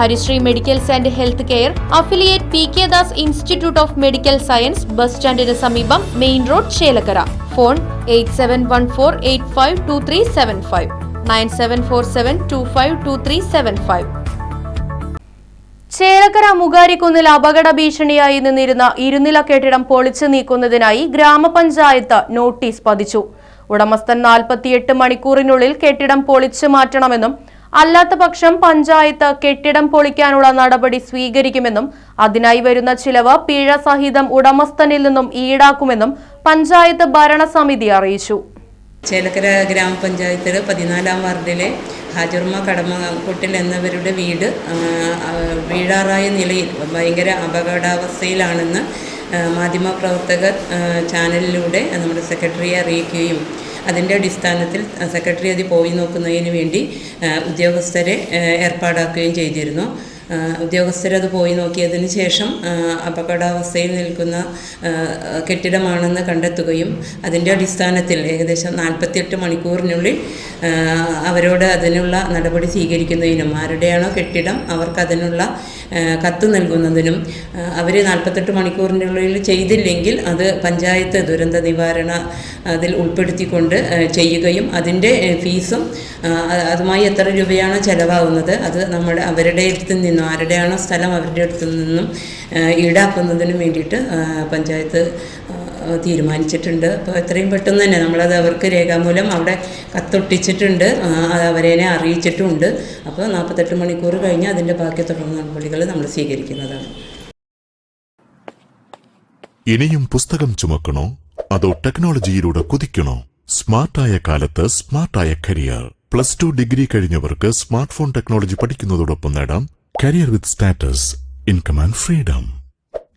Harisree medicals and health care affiliate P K Das institute of medical science bus സ്റ്റാൻഡിന് സമീപം main road Chelakkara. Phone eight seven one four eight five two three seven five. Nine seven four seven two five two three seven five. Chelakkara മുകാരിക്കുന്നിൽ അപകട ഭീഷണിയായി നിന്നിരുന്ന ഇരുനില കെട്ടിടം പൊളിച്ചു നീക്കുന്നതിനായി ഗ്രാമപഞ്ചായത്ത് notice പതിച്ചു. ഉടമസ്ഥൻ നാൽപ്പത്തിയെട്ട് മണിക്കൂറിനുള്ളിൽ കെട്ടിടം പൊളിച്ചു മാറ്റണമെന്നും അല്ലാത്ത പക്ഷം പഞ്ചായത്ത് കെട്ടിടം പൊളിക്കാനുള്ള നടപടി സ്വീകരിക്കുമെന്നും അതിനായി വരുന്ന ചിലവ് പിഴ സഹിതം ഉടമസ്ഥനിൽ നിന്നും ഈടാക്കുമെന്നും പഞ്ചായത്ത് ഭരണസമിതി അറിയിച്ചു. ചേലക്കര ഗ്രാമപഞ്ചായത്തിൽ പതിനാലാം വാർഡിലെ ഹാജർമ കടമക്കുട്ടിൽ എന്നവരുടെ വീട് വീഴാറായ നിലയിൽ ഭയങ്കര അപകടാവസ്ഥയിലാണെന്ന് മാധ്യമപ്രവർത്തകർ ചാനലിലൂടെ നമ്മുടെ സെക്രട്ടറിയെ അറിയിക്കുകയും അതിന്റെ അടിസ്ഥാനത്തിൽ സെക്രട്ടറി അത് പോയി നോക്കുന്നതിന് വേണ്ടി ഉദ്യോഗസ്ഥരെ ഏർപ്പാടാക്കുകയും ചെയ്തിരുന്നു. ഉദ്യോഗസ്ഥരത് പോയി നോക്കിയതിന് ശേഷം അപകടാവസ്ഥയിൽ നിൽക്കുന്ന കെട്ടിടമാണെന്ന് കണ്ടെത്തുകയും അതിന്റെ അടിസ്ഥാനത്തിൽ ഏകദേശം നാൽപ്പത്തിയെട്ട് മണിക്കൂറിനുള്ളിൽ അവരോട് അതിനുള്ള നടപടി സ്വീകരിക്കുന്നതിനും ആരുടെയാണോ കെട്ടിടം അവർക്ക് അതിനുള്ള കത്ത് നൽകുന്നതിനും അവർ നാൽപ്പത്തെട്ട് മണിക്കൂറിന്റെ ഉള്ളിൽ ചെയ്തില്ലെങ്കിൽ അത് പഞ്ചായത്ത് ദുരന്ത നിവാരണ അതിൽ ഉൾപ്പെടുത്തിക്കൊണ്ട് ചെയ്യുകയും അതിന്റെ ഫീസും അതുമായി എത്ര രൂപയാണ് ചിലവാകുന്നത് അത് നമ്മുടെ അവരുടെ അടുത്ത് നിന്നും ആരുടെയാണോ സ്ഥലം അവരുടെ അടുത്ത് നിന്നും ഈടാക്കുന്നതിനും വേണ്ടിയിട്ട് പഞ്ചായത്ത് തീരുമാനിച്ചിട്ടുണ്ട്. അപ്പോൾ എത്രയും പെട്ടെന്ന് തന്നെ നമ്മളത് അവർക്ക് രേഖാമൂലം അവിടെ കത്തൊട്ടിച്ചിട്ടുണ്ട്. അവരേനെ അറിയിച്ചിട്ടുമുണ്ട് അപ്പോൾ നാൽപ്പത്തെട്ട് മണിക്കൂർ കഴിഞ്ഞ് അതിന്റെ ബാക്കി തുടർന്ന നടപടികൾ നമ്മൾ സ്വീകരിക്കുന്നതാണ്. ഇനിയും പുസ്തകം ചുമക്കണോ? അതോ ടെക്നോളജിയിലൂടെ കുതിക്കണോ? സ്മാർട്ടായ കാലത്ത് സ്മാർട്ടായ കരിയർ. പ്ലസ് ടു ഡിഗ്രി കഴിഞ്ഞവർക്ക് സ്മാർട്ട് ഫോൺ ടെക്നോളജി പഠിക്കുന്നതോടൊപ്പം നേടാം. Career with status. Income and freedom.